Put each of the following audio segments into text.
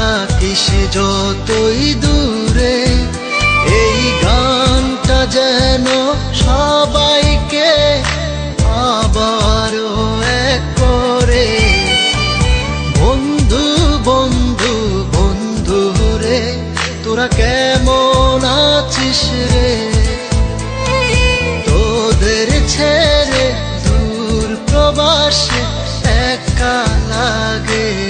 থাকিস যতই দূরে, এই গানটা যেন সবাইকে আবারও এক করে। বন্ধু বন্ধু বন্ধু রে, তোরা কেমন আছিস রে? তোদের ছেড়ে দূর প্রবাসে একা লাগে।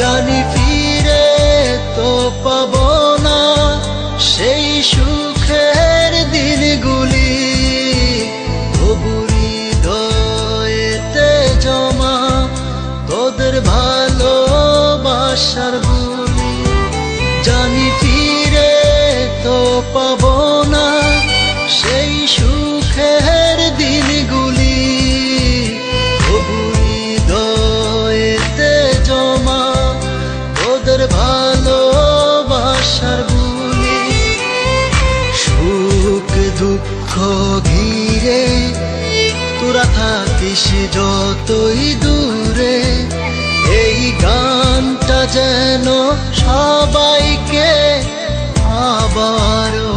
জানি ফিরে তো পাবো না সেই দুঃখ ঘিরে তোরা থাকিস যতই দূরে। এই গানটা যেন সবাইকে আবারও